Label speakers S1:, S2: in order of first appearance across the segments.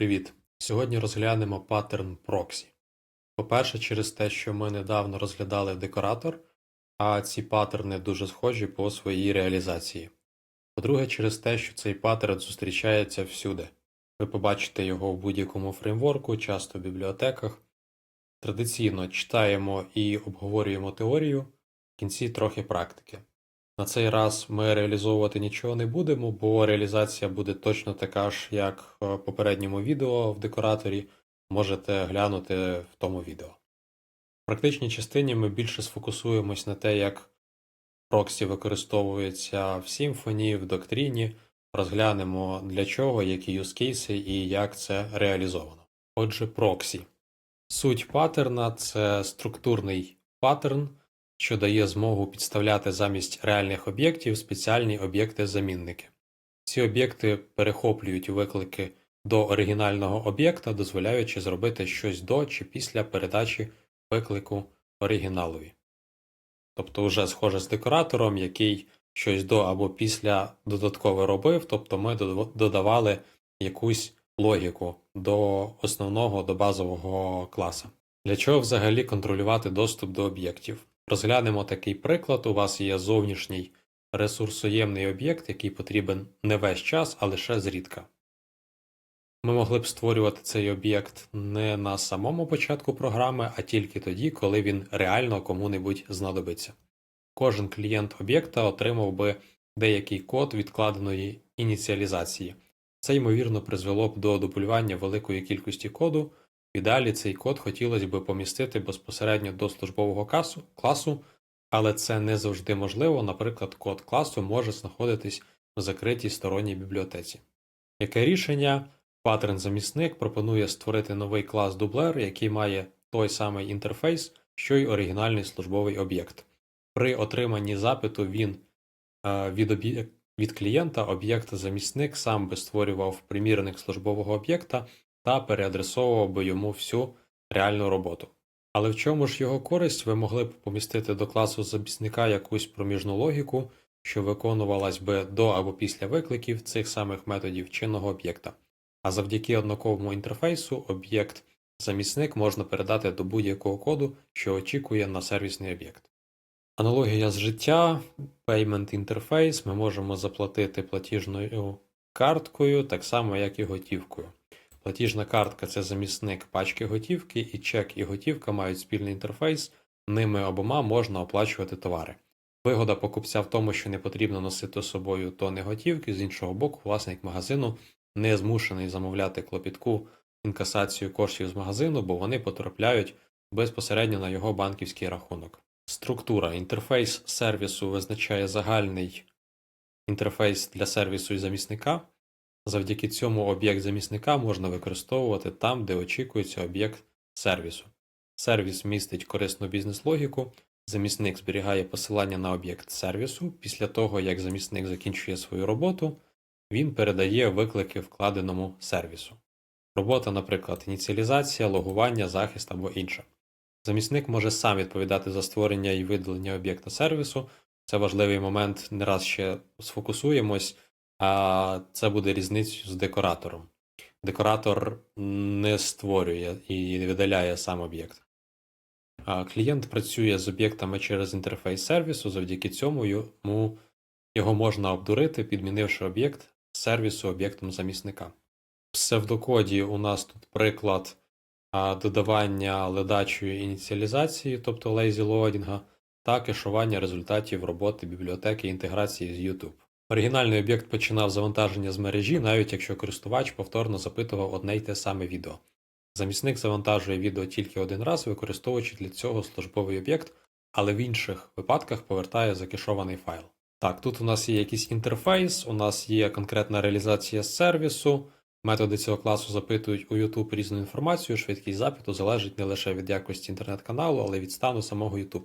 S1: Привіт! Сьогодні розглянемо паттерн Proxy. По-перше, через те, що ми недавно розглядали декоратор, а ці паттерни дуже схожі по своїй реалізації. По-друге, через те, що цей паттерн зустрічається всюди. Ви побачите його в будь-якому фреймворку, часто в бібліотеках. Традиційно читаємо і обговорюємо теорію, в кінці трохи практики. На цей раз ми реалізовувати нічого не будемо, бо реалізація буде точно така ж, як в попередньому відео в декораторі. Можете глянути в тому відео. В практичній частині ми більше сфокусуємось на те, як проксі використовується в Symfony, в доктріні, розглянемо для чого, які юзкейси і як це реалізовано. Отже, проксі. Суть паттерна це структурний паттерн, що дає змогу підставляти замість реальних об'єктів спеціальні об'єкти-замінники. Ці об'єкти перехоплюють виклики до оригінального об'єкта, дозволяючи зробити щось до чи після передачі виклику оригіналові. Тобто, вже схоже з декоратором, який щось до або після додатково робив, тобто ми додавали якусь логіку до основного до базового класа. Для чого взагалі контролювати доступ до об'єктів? Розглянемо такий приклад. У вас є зовнішній ресурсоємний об'єкт, який потрібен не весь час, а лише зрідка. Ми могли б створювати цей об'єкт не на самому початку програми, а тільки тоді, коли він реально кому-небудь знадобиться. Кожен клієнт об'єкта отримав би деякий код відкладеної ініціалізації. Це, ймовірно, призвело б до дублювання великої кількості коду. В ідеалі цей код хотілося б помістити безпосередньо до службового касу, класу, але це не завжди можливо, наприклад, код класу може знаходитись в закритій сторонній бібліотеці. Яке рішення? Паттерн-замісник пропонує створити новий клас дублер, який має той самий інтерфейс, що й оригінальний службовий об'єкт. При отриманні запиту він е, від, об'єк... від клієнта об'єкт-замісник сам би створював примірник службового об'єкта та переадресовував би йому всю реальну роботу. Але в чому ж його користь ви могли б помістити до класу замісника якусь проміжну логіку, що виконувалась би до або після викликів цих самих методів чинного об'єкта. А завдяки однаковому інтерфейсу об'єкт замісник можна передати до будь-якого коду, що очікує на сервісний об'єкт. Аналогія з життя, Payment Interface ми можемо заплатити платіжною карткою, так само, як і готівкою. Платіжна картка це замісник пачки готівки, і чек і готівка мають спільний інтерфейс, ними обома можна оплачувати товари. Вигода покупця в тому, що не потрібно носити з собою тони готівки, з іншого боку, власник магазину не змушений замовляти клопітку інкасацію коштів з магазину, бо вони потрапляють безпосередньо на його банківський рахунок. Структура інтерфейс сервісу визначає загальний інтерфейс для сервісу і замісника. Завдяки цьому об'єкт замісника можна використовувати там, де очікується об'єкт сервісу. Сервіс містить корисну бізнес-логіку, замісник зберігає посилання на об'єкт сервісу. Після того, як замісник закінчує свою роботу, він передає виклики вкладеному сервісу. Робота, наприклад, ініціалізація, логування, захист або інше. Замісник може сам відповідати за створення і видалення об'єкта сервісу. Це важливий момент, не раз ще сфокусуємось, а це буде різницею з декоратором. Декоратор не створює і видаляє сам об'єкт. Клієнт працює з об'єктами через інтерфейс сервісу, завдяки цьому йому його можна обдурити, підмінивши об'єкт сервісу об'єктом замісника. В псевдокоді у нас тут приклад додавання ледачої ініціалізації, тобто loading, та кешування результатів роботи бібліотеки інтеграції з YouTube. Оригінальний об'єкт починав завантаження з мережі, навіть якщо користувач повторно запитував одне й те саме відео. Замісник завантажує відео тільки один раз, використовуючи для цього службовий об'єкт, але в інших випадках повертає закешований файл. Так, тут у нас є якийсь інтерфейс, у нас є конкретна реалізація сервісу. Методи цього класу запитують у YouTube різну інформацію, швидкість запиту залежить не лише від якості інтернет-каналу, але й від стану самого YouTube.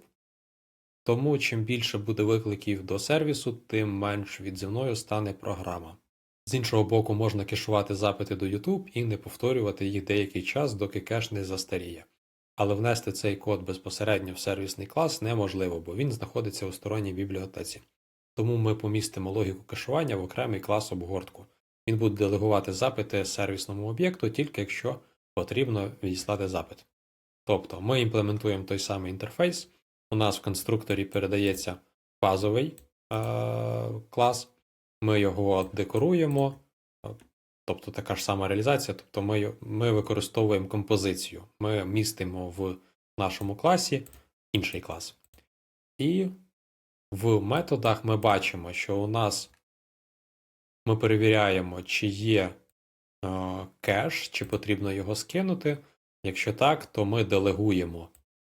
S1: Тому чим більше буде викликів до сервісу, тим менш відзивною стане програма. З іншого боку, можна кешувати запити до YouTube і не повторювати їх деякий час, доки кеш не застаріє. Але внести цей код безпосередньо в сервісний клас неможливо, бо він знаходиться у сторонній бібліотеці. Тому ми помістимо логіку кешування в окремий клас обгортку. він буде делегувати запити сервісному об'єкту, тільки якщо потрібно відіслати запит. Тобто ми імплементуємо той самий інтерфейс. У нас в конструкторі передається базовий е- клас, ми його декоруємо, е, тобто така ж сама реалізація, тобто ми, ми використовуємо композицію. Ми містимо в нашому класі інший клас. І в методах ми бачимо, що у нас ми перевіряємо, чи є е, кеш, чи потрібно його скинути. Якщо так, то ми делегуємо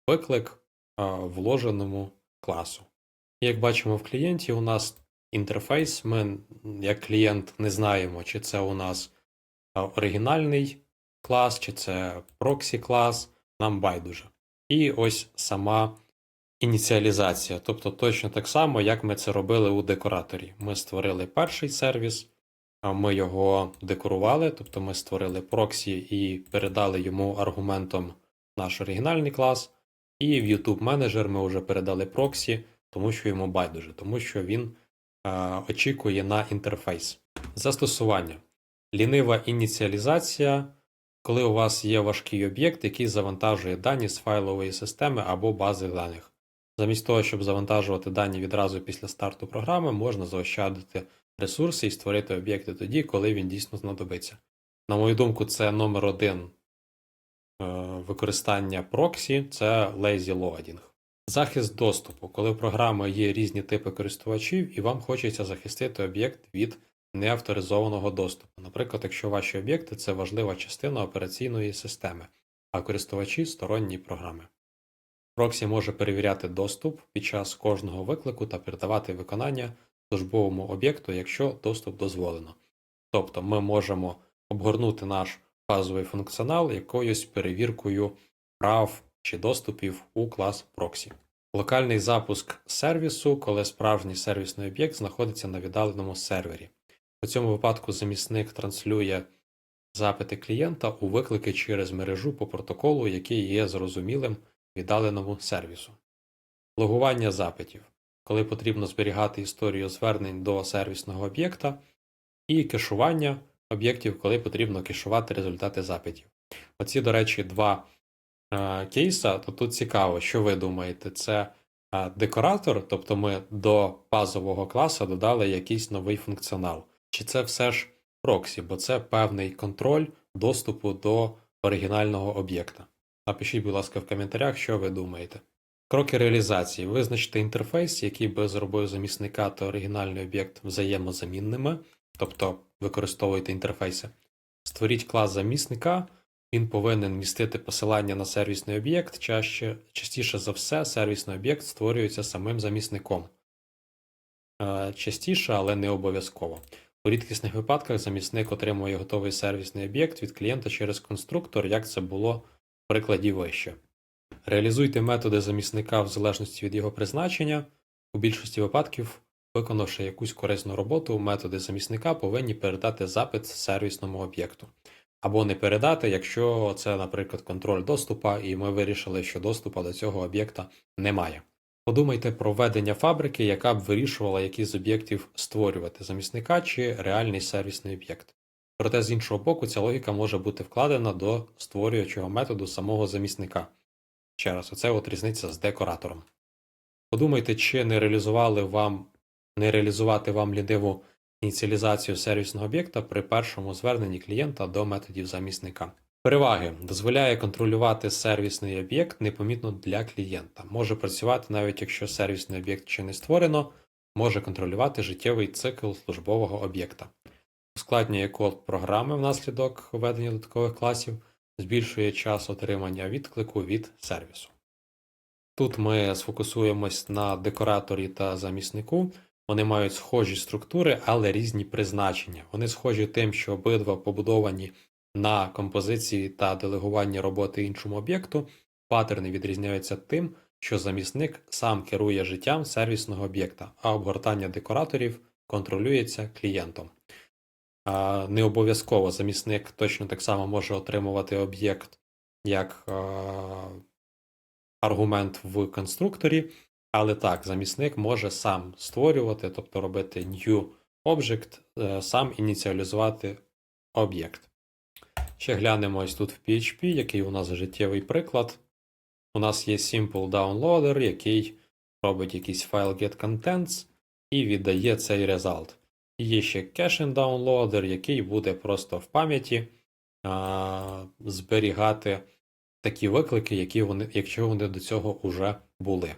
S1: виклик вложеному класу. Як бачимо в клієнті, у нас інтерфейс. Ми, як клієнт, не знаємо, чи це у нас е, оригінальний клас, чи це проксі клас, нам байдуже. І ось сама ініціалізація. Тобто точно так само, як ми це робили у декораторі. Ми створили перший сервіс, ми його декорували, тобто ми створили проксі і передали йому аргументом наш оригінальний клас. І в YouTube менеджер ми вже передали проксі, тому що йому байдуже, тому що він е, очікує на інтерфейс. Застосування. Лінива ініціалізація, коли у вас є важкий об'єкт, який завантажує дані з файлової системи або бази даних. Замість того, щоб завантажувати дані відразу після старту програми, можна заощадити ресурси і створити об'єкти тоді, коли він дійсно знадобиться. На мою думку, це номер один використання проксі це lazy loading. Захист доступу, коли в програми є різні типи користувачів, і вам хочеться захистити об'єкт від неавторизованого доступу. Наприклад, якщо ваші об'єкти це важлива частина операційної системи, а користувачі сторонні програми. Проксі може перевіряти доступ під час кожного виклику та передавати виконання службовому об'єкту, якщо доступ дозволено. Тобто ми можемо обгорнути наш базовий функціонал якоюсь перевіркою прав чи доступів у клас проксі. Локальний запуск сервісу, коли справжній сервісний об'єкт знаходиться на віддаленому сервері. У цьому випадку замісник транслює запити клієнта у виклики через мережу по протоколу, який є зрозумілим віддаленому сервісу. Логування запитів, коли потрібно зберігати історію звернень до сервісного об'єкта, і кешування об'єктів, коли потрібно кешувати результати запитів. Оці, до речі, два е, кейса, то тут цікаво, що ви думаєте, це е, декоратор, тобто ми до базового класу додали якийсь новий функціонал, чи це все ж проксі, бо це певний контроль доступу до оригінального об'єкта. Напишіть, будь ласка, в коментарях, що ви думаєте. Кроки реалізації. Визначте інтерфейс, який би зробив замісника та оригінальний об'єкт взаємозамінними, тобто використовуйте інтерфейси. Створіть клас замісника, він повинен містити посилання на сервісний об'єкт. Чаще, частіше за все, сервісний об'єкт створюється самим замісником. Е, Частіше, але не обов'язково. У рідкісних випадках замісник отримує готовий сервісний об'єкт від клієнта через конструктор, як це було в прикладі вище. Реалізуйте методи замісника в залежності від його призначення. У більшості випадків, виконавши якусь корисну роботу, методи замісника повинні передати запит сервісному об'єкту. Або не передати, якщо це, наприклад, контроль доступа, і ми вирішили, що доступу до цього об'єкта немає. Подумайте про ведення фабрики, яка б вирішувала, які з об'єктів створювати замісника чи реальний сервісний об'єкт. Проте, з іншого боку, ця логіка може бути вкладена до створюючого методу самого замісника. Ще раз, оце от різниця з декоратором. Подумайте, чи не реалізували вам, не реалізувати вам ліниву ініціалізацію сервісного об'єкта при першому зверненні клієнта до методів замісника. Переваги дозволяє контролювати сервісний об'єкт непомітно для клієнта. Може працювати навіть якщо сервісний об'єкт ще не створено, може контролювати життєвий цикл службового об'єкта. Ускладнює код програми внаслідок введення додаткових класів, збільшує час отримання відклику від сервісу. Тут ми сфокусуємось на декораторі та заміснику. Вони мають схожі структури, але різні призначення. Вони схожі тим, що обидва побудовані на композиції та делегуванні роботи іншому об'єкту. Паттерни відрізняються тим, що замісник сам керує життям сервісного об'єкта, а обгортання декораторів контролюється клієнтом. Не обов'язково замісник точно так само може отримувати об'єкт як аргумент в конструкторі, але так, замісник може сам створювати, тобто робити new Object е, сам ініціалізувати об'єкт. Ще глянемо ось тут в PHP, який у нас життєвий приклад. У нас є Simple Downloader, який робить якийсь файл getContents і віддає цей result. І є ще Caching Downloader, який буде просто в пам'яті а, зберігати такі виклики, які вони, якщо вони до цього вже були.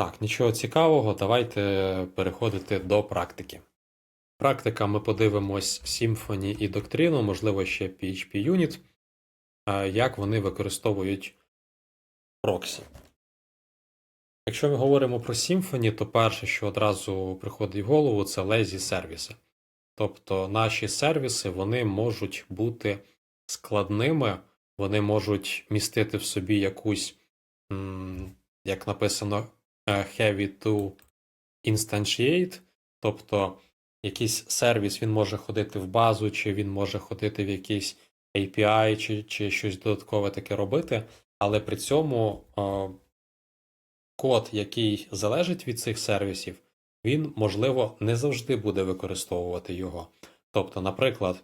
S1: Так, нічого цікавого, давайте переходити до практики. Практика ми подивимось Symfony і доктрину, можливо, ще PHP Unit, як вони використовують проксі. Якщо ми говоримо про Symfony, то перше, що одразу приходить в голову, це lazy сервіси. Тобто наші сервіси вони можуть бути складними, вони можуть містити в собі якусь, як написано, heavy to instantiate, тобто якийсь сервіс він може ходити в базу, чи він може ходити в якийсь API, чи, чи щось додаткове таке робити, але при цьому е, код, який залежить від цих сервісів, він, можливо, не завжди буде використовувати його. Тобто, наприклад,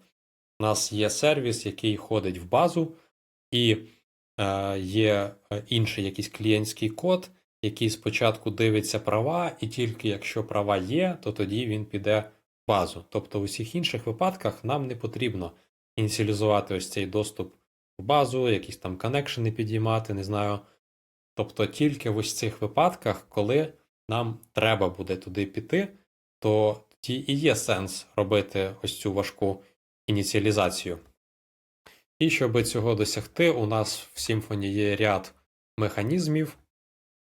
S1: у нас є сервіс, який ходить в базу, і е, є е, інший якийсь клієнтський код, який спочатку дивиться права, і тільки якщо права є, то тоді він піде в базу. Тобто, у всіх інших випадках нам не потрібно ініціалізувати ось цей доступ в базу, якісь там коннекшени підіймати, не знаю. Тобто тільки в ось цих випадках, коли нам треба буде туди піти, то тоді і є сенс робити ось цю важку ініціалізацію. І щоб цього досягти, у нас в Symfony є ряд механізмів.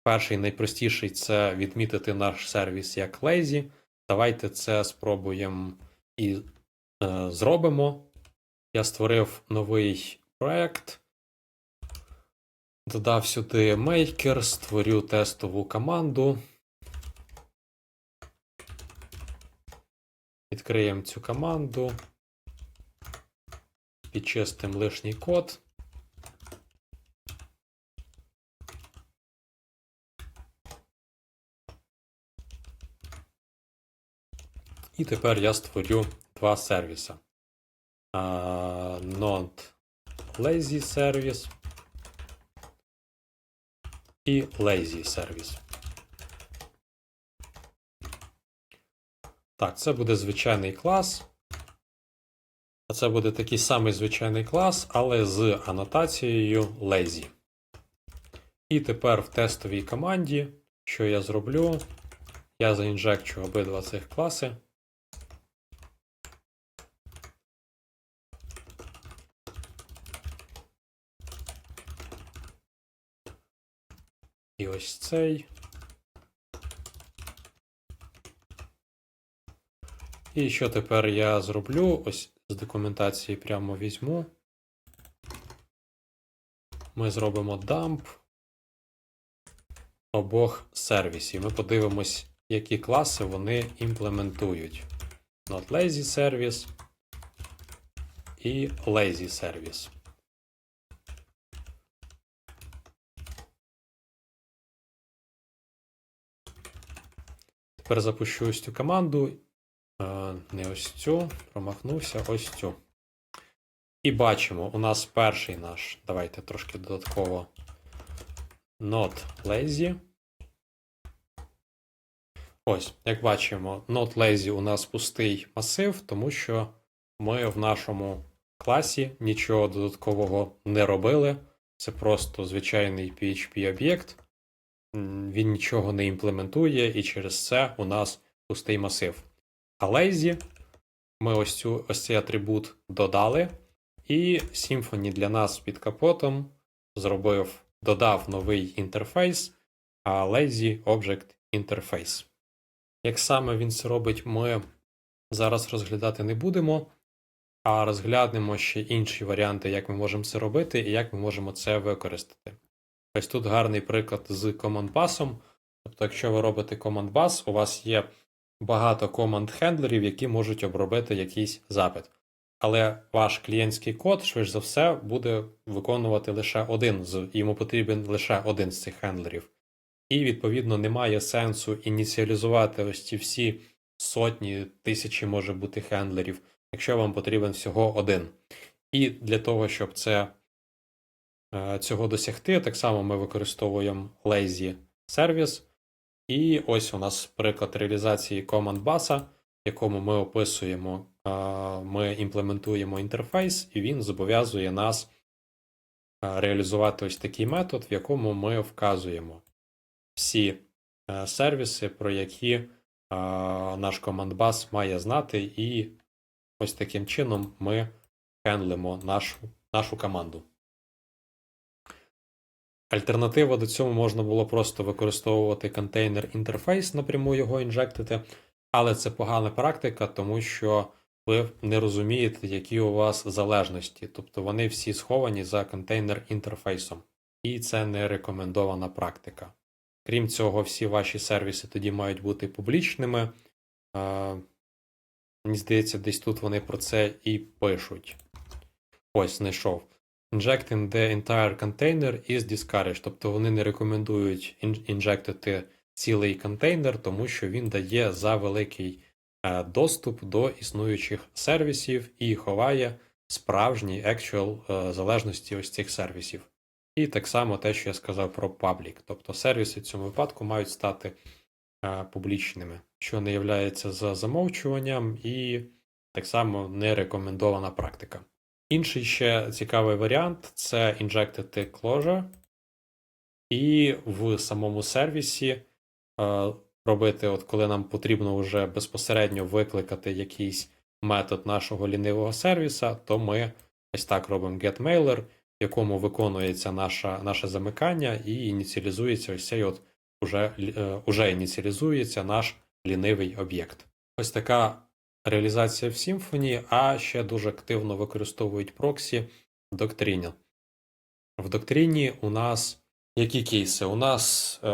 S1: Перший найпростіший це відмітити наш сервіс як lazy. Давайте це спробуємо і е, зробимо. Я створив новий проект. Додав сюди maker, створю тестову команду. Відкриємо цю команду. Підчистимо лишній код. І тепер я створю два сервіси. Uh, not lazy сервіс і lazy сервіс. Так, це буде звичайний клас. А це буде такий самий звичайний клас, але з анотацією lazy. І тепер в тестовій команді, що я зроблю, я заінжекчу обидва цих класи. І ось цей. І що тепер я зроблю? Ось з документації прямо візьму. Ми зробимо dump обох сервісів. Ми подивимось, які класи вони імплементують. Not lazy і lazy service. Тепер запущу ось цю команду. Е, Не ось цю, промахнувся, ось цю. І бачимо, у нас перший наш. Давайте трошки додатково. Not lazy. Ось, як бачимо, not lazy у нас пустий масив, тому що ми в нашому класі нічого додаткового не робили. Це просто звичайний PHP-об'єкт. М, Він нічого не імплементує, і через це у нас пустий масив. А lazy ми ось, цю, ось цей атрибут додали, і Symfony для нас під капотом зробив, додав новий інтерфейс, а lazy Object Interface. Як саме він це робить, ми зараз розглядати не будемо, а розглянемо ще інші варіанти, як ми можемо це робити і як ми можемо це використати. Ось тут гарний приклад з команд-басом. Тобто, якщо ви робите команд-бас, у вас є багато команд-хендлерів, які можуть обробити якийсь запит. Але ваш клієнтський код, швидше за все, буде виконувати лише один з, йому потрібен лише один з цих хендлерів. І, відповідно, немає сенсу ініціалізувати ось ці всі сотні, тисячі може бути хендлерів, якщо вам потрібен всього один. І для того, щоб це, цього досягти, так само ми використовуємо lazy сервіс. І ось у нас приклад реалізації команд баса, якому ми описуємо, е, ми імплементуємо інтерфейс, і він зобов'язує нас е, реалізувати ось такий метод, в якому ми вказуємо всі е, сервіси, про які е, наш команд-бас має знати, і ось таким чином ми хендлимо нашу, нашу команду. Альтернатива до цьому можна було просто використовувати контейнер інтерфейс, напряму його інжектити, але це погана практика, тому що ви не розумієте, які у вас залежності. Тобто вони всі сховані за контейнер інтерфейсом, і це не рекомендована практика. Крім цього, всі ваші сервіси тоді мають бути публічними. Мені здається, десь тут вони про це і пишуть. Ось, знайшов. Injecting the entire container is discouraged. Тобто вони не рекомендують інжектити цілий контейнер, тому що він дає за великий е, доступ до існуючих сервісів і ховає справжні actual е, залежності ось цих сервісів. І так само те, що я сказав про паблік. Тобто сервіси в цьому випадку мають стати е, публічними, що не є за замовчуванням, і так само не рекомендована практика. Інший ще цікавий варіант це injected closure, і в самому сервісі е, робити, от коли нам потрібно вже безпосередньо викликати якийсь метод нашого лінивого сервіса, то ми ось так робимо getMailer, в якому виконується наша, наше замикання і ініціалізується ось цей от уже, е, уже ініціалізується наш лінивий об'єкт. Ось така реалізація в Symfony, а ще дуже активно використовують проксі в доктрині. В доктрині у нас які кейси? У нас е,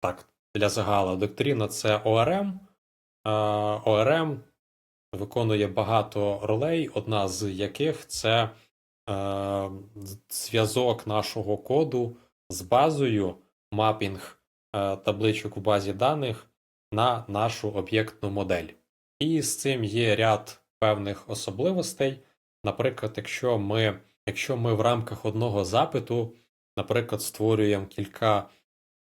S1: так, для загала доктрина це ORM. Е, ORM виконує багато ролей, одна з яких це е, зв'язок нашого коду з базою, мапінг е, табличок у базі даних на нашу об'єктну модель. І з цим є ряд певних особливостей. Наприклад, якщо ми, якщо ми в рамках одного запиту, наприклад, створюємо кілька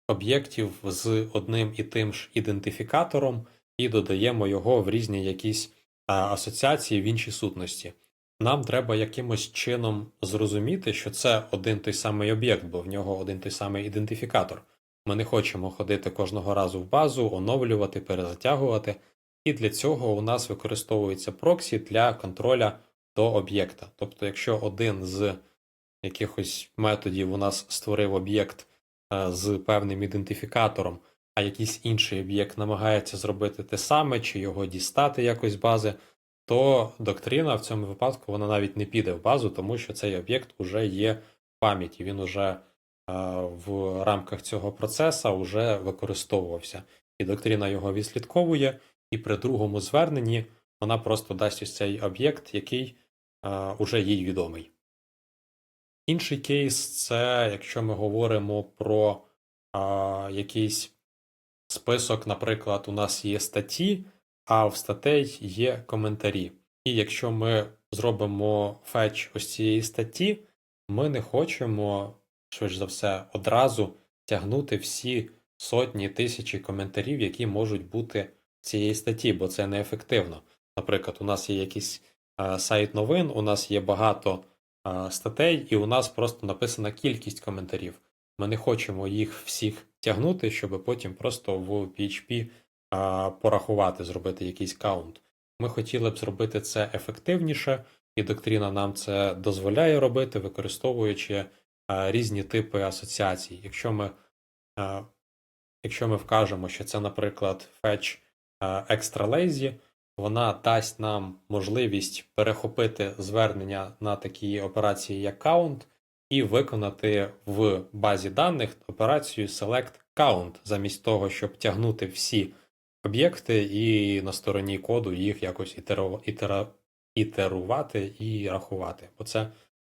S1: об'єктів з одним і тим ж ідентифікатором і додаємо його в різні якісь асоціації в інші сутності. Нам треба якимось чином зрозуміти, що це один той самий об'єкт, бо в нього один той самий ідентифікатор. Ми не хочемо ходити кожного разу в базу, оновлювати, перезатягувати. І для цього у нас використовується проксі для контроля до об'єкта. Тобто, якщо один з якихось методів у нас створив об'єкт е, з певним ідентифікатором, а якийсь інший об'єкт намагається зробити те саме, чи його дістати якось з бази, то доктрина в цьому випадку вона навіть не піде в базу, тому що цей об'єкт вже є в пам'яті, він уже е, в рамках цього процесу вже використовувався. І доктрина його відслідковує, і при другому зверненні вона просто дасть ось цей об'єкт, який е, уже їй відомий. Інший кейс це якщо ми говоримо про е, якийсь список, наприклад, у нас є статті, а в статей є коментарі. І якщо ми зробимо фетч ось цієї статті, ми не хочемо, швидше за все, одразу тягнути всі сотні тисячі коментарів, які можуть бути цієї статті, бо це неефективно. Наприклад, у нас є якийсь е, сайт новин, у нас є багато е, статей, і у нас просто написана кількість коментарів. Ми не хочемо їх всіх тягнути, щоб потім просто в PHP е, порахувати, зробити якийсь каунт. Ми хотіли б зробити це ефективніше, і доктрина нам це дозволяє робити, використовуючи е, різні типи асоціацій. Якщо ми, е, якщо ми вкажемо, що це, наприклад, fetch Extra Lazy, вона дасть нам можливість перехопити звернення на такі операції, як count, і виконати в базі даних операцію Select Count, замість того, щоб тягнути всі об'єкти і на стороні коду їх якось ітерувати і рахувати, бо це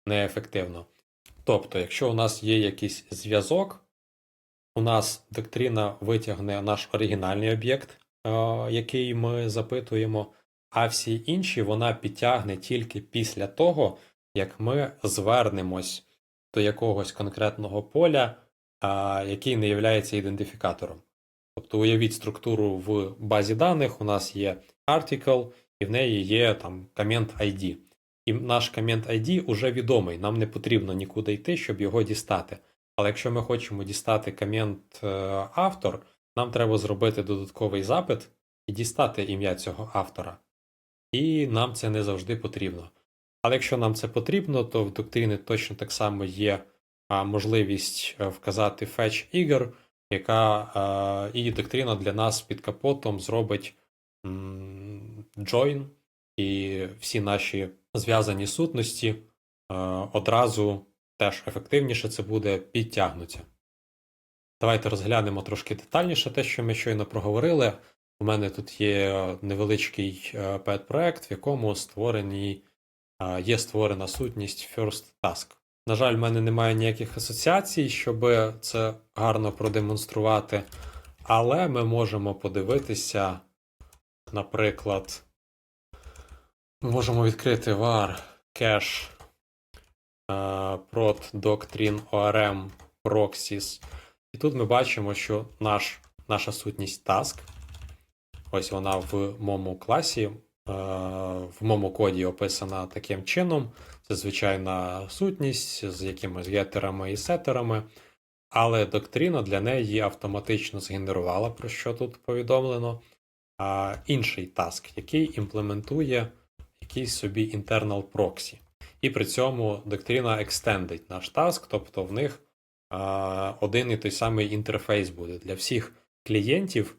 S1: неефективно. Тобто, якщо у нас є якийсь зв'язок, у нас доктрина витягне наш оригінальний об'єкт, який ми запитуємо, а всі інші вона підтягне тільки після того, як ми звернемось до якогось конкретного поля, який не є ідентифікатором. Тобто уявіть структуру в базі даних, у нас є article, і в неї є там comment ID. І наш comment ID уже відомий, нам не потрібно нікуди йти, щоб його дістати. Але якщо ми хочемо дістати комент е, автор, нам треба зробити додатковий запит і дістати ім'я цього автора. І нам це не завжди потрібно. Але якщо нам це потрібно, то в доктрини точно так само є можливість е, вказати fetch ігор, яка а, і доктрина для нас під капотом зробить join, і всі наші зв'язані сутності а, одразу теж ефективніше це буде підтягнуться. Давайте розглянемо трошки детальніше те, що ми щойно проговорили. У мене тут є невеличкий е, пет-проект, в якому створені, е, є створена сутність First Task. На жаль, в мене немає ніяких асоціацій, щоб це гарно продемонструвати, але ми можемо подивитися, наприклад, ми можемо відкрити var cache е, prot doctrine ORM proxies. І тут ми бачимо, що наш, наша сутність task, ось вона в моєму класі, е, в моєму коді описана таким чином. Це звичайна сутність з якимись гетерами і сетерами, але доктрина для неї автоматично згенерувала, про що тут повідомлено, інший таск, який імплементує якийсь собі internal proxy. І при цьому доктрина екстендить наш таск, тобто в них один і той самий інтерфейс буде. Для всіх клієнтів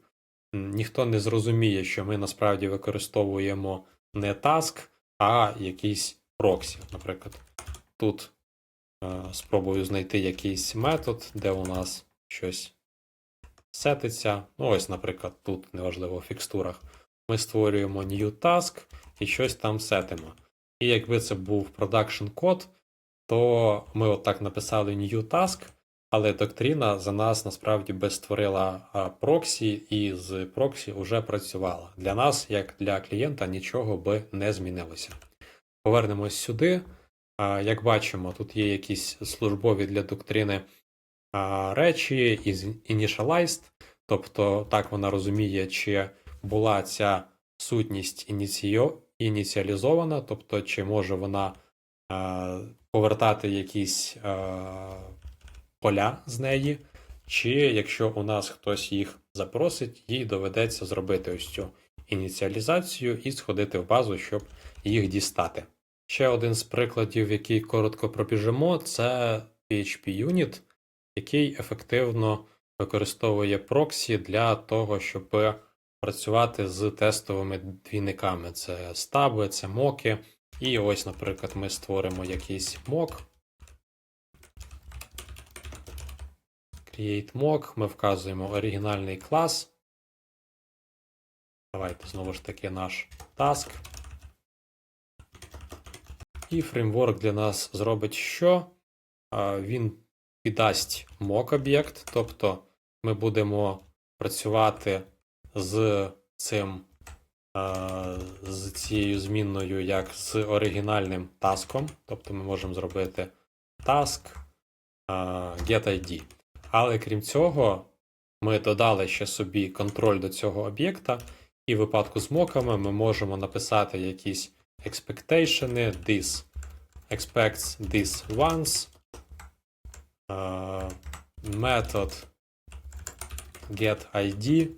S1: ніхто не зрозуміє, що ми насправді використовуємо не таск, а якийсь проксі. Наприклад, тут е, спробую знайти якийсь метод, де у нас щось сетиться. Ну, ось, наприклад, тут, неважливо, в фікстурах. Ми створюємо new task і щось там сетимо. І якби це був production код, то ми отак написали new task, але доктрина за нас насправді би створила проксі, і з проксі вже працювала. Для нас, як для клієнта, нічого би не змінилося. Повернемось сюди. Як бачимо, тут є якісь службові для доктрини речі, із- initialized, тобто так вона розуміє, чи була ця сутність ініційо- ініціалізована, тобто чи може вона повертати якісь поля з неї, чи якщо у нас хтось їх запросить, їй доведеться зробити ось цю ініціалізацію і сходити в базу, щоб їх дістати. Ще один з прикладів, який коротко пробіжимо, це PHP Unit, який ефективно використовує проксі для того, щоб працювати з тестовими двійниками. Це стаби, це моки. І ось, наприклад, ми створимо якийсь мок. Create mock, ми вказуємо оригінальний клас. Давайте знову ж таки наш task. І фреймворк для нас зробить що? Він піддасть mock об'єкт, тобто ми будемо працювати з цим, з цією змінною як з оригінальним таском. Тобто ми можемо зробити task getID. Але крім цього, ми додали ще собі контроль до цього об'єкта, і в випадку з моками ми можемо написати якісь expectation, this expects this once, uh, method getID.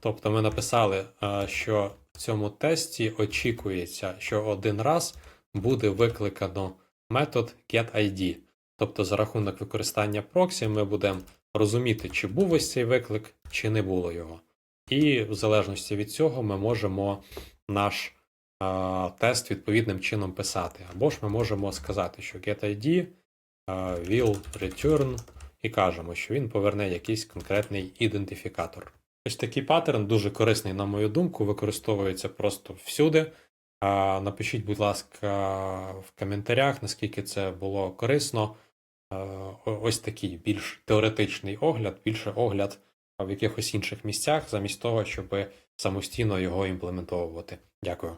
S1: Тобто ми написали, uh, що в цьому тесті очікується, що один раз буде викликано метод getID. Тобто, за рахунок використання проксі ми будемо розуміти, чи був ось цей виклик, чи не було його. І в залежності від цього ми можемо наш а, тест відповідним чином писати. Або ж ми можемо сказати, що getID will return і кажемо, що він поверне якийсь конкретний ідентифікатор. Ось такий паттерн дуже корисний, на мою думку, використовується просто всюди. Напишіть, будь ласка, в коментарях, наскільки це було корисно. О- Ось такий більш теоретичний огляд, більше огляд в якихось інших місцях, замість того, щоб самостійно його імплементовувати. Дякую.